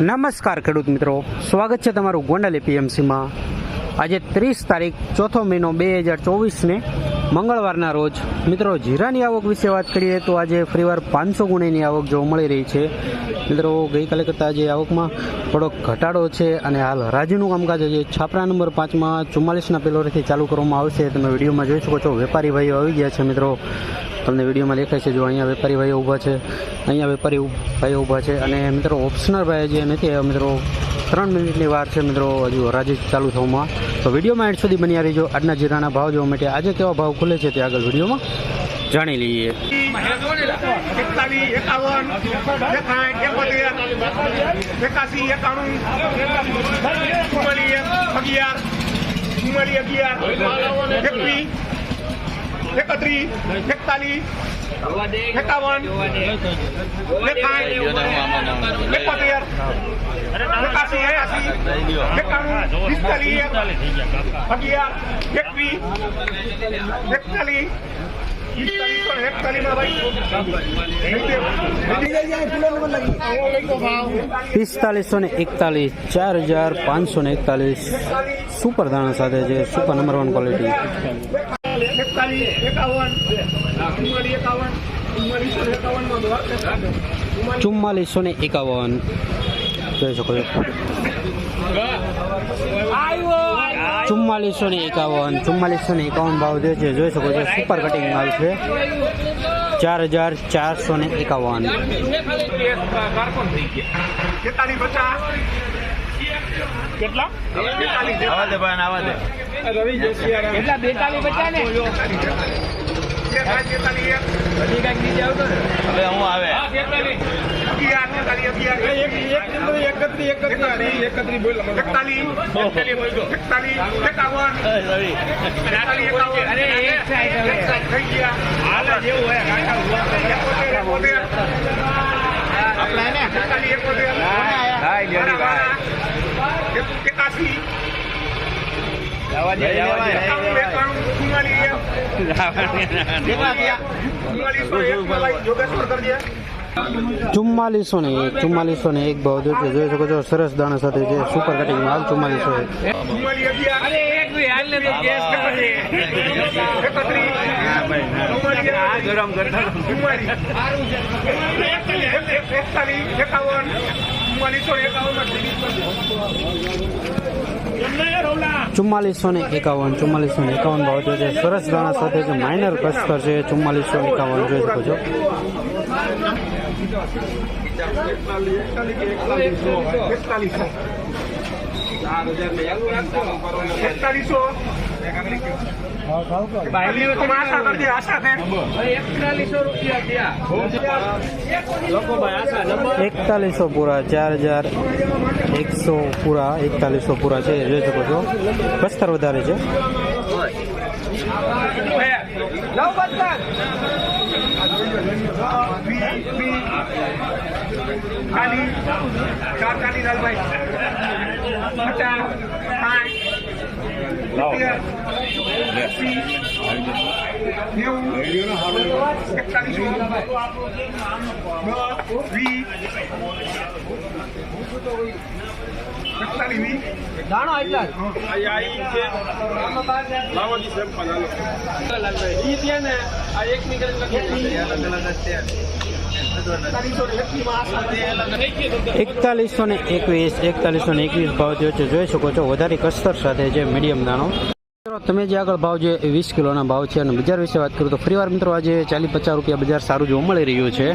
નમસ્કાર ખેડૂત મિત્રો. સ્વાગત છે તમારું ગોંડલ એપીએમસીમાં. આજે ત્રીસ તારીખ, ચોથો મહિનો બે હજાર ચોવીસને મંગળવારના રોજ. મિત્રો, જીરાની આવક વિશે વાત કરીએ તો આજે ફરીવાર પાંચસો ગુણીની આવક જોવા મળી રહી છે. મિત્રો, ગઈકાલે કરતાં આજે આવકમાં થોડોક ઘટાડો છે અને હાલ હરાજીનું કામકાજ આજે છાપરા નંબર પાંચમાં ચુમ્માલીસના પેલોરેથી ચાલુ કરવામાં આવશે. તમે વિડીયોમાં જોઈ શકો છો, વેપારી ભાઈઓ આવી ગયા છે મિત્રો. તમને વિડીયોમાં દેખાય છે જો અહીંયા વેપારી ભાઈઓ ઊભા છે, અહીંયા વેપારી ભાઈઓ ઊભા છે અને મિત્રો ઓપ્શનર ભાઈ જે નથી મિત્રો ત્રણ મિનિટની વાર છે મિત્રો હજુ હરાજી ચાલુ થવામાં. તો વિડીયોમાં એડ સુધી બન્યા રહીજો. આજના જીરાના ભાવ જોવા માટે આજે કેવા ભાવ ખુલે છે તે આગળ વિડીયોમાં જાણી લઈએ. એકાસી એકાણું અગિયાર અગિયાર એકવીસ એકતાલીસ, એકાવન એકોતેર એકાસી પિસ્તાલીસ પિસ્તાલીસો ને એકતાલીસ ચાર હજાર પાંચસો ને એકતાલીસ. સુપર દાણા સાથે છે સુપર નંબર વન ક્વોલિટી એકતાલીસ એકાવન ચુમ્માલીસ એકાવન ચુમ્માલીસો એકાવન ચુમ્માલીસો ને એકાવન. જોઈ શકો છો. ચુમ્માલીસો ને એકાવન ચુમ્માલીસો ને એકાવન ભાવ જે છે જોઈ શકો છો સુપર કટિંગ માલ છે. ચાર હજાર ચારસો ને એકાવન. કેટલા? આવા દે ભાઈ આવા દે. કેટલા? બેતાલીસ પચાસ ને? હવે હું આવે. રવિ આપણે ને તેતાલીસ એકાણું ચુમ્માલીસ ચુમ્માલીસો ચુમ્માલીસો ને એક ચુમ્માલીસો ને એક ભાવ જો છે. જોઈ શકો છો સરસ દાણા સાથે જે સુપર કટિંગ ચુમ્માલીસો ચુમ્માલીસ. હાલ એકતાલીસ એકાવન ચુમ્માલીસો ને એકાવન, ચુમ્માલીસો ને એકાવન ભાવ જોઈએ છે સરસ દાણા સાથે જે માઇનર કસ્તર છે ચુમ્માલીસો એકાવન જોઈ શકો છો. એકતાલીસો. એકતાલીસો પૂરા, ચાર હજાર એકસો પૂરા, એકતાલીસો પૂરા છે, જોઈ શકો છો. બસ્તર વધારે છે. કાલી કાલી લાલભાઈ પચાસ સાઠ સિત્તેર એંસી નેવું એકતાલીસો દસ વીસ એકતાલીસ વીસ દાણો એટલા એકતાલીસો ને એકવીસ, એકતાલીસો ને એકવીસ ભાવ જે છે. જોઈ શકો છો, વધારે કસ્તર સાથે છે મીડિયમ દાણો. તમે જે આગળ ભાવ એ વીસ કિલોના ભાવ છે. અને બજાર વિશે વાત કરું તો ફરીવાર મિત્રો, આજે ચાલીસ પચાસ રૂપિયા બજાર સારું જોવા મળી રહ્યું છે.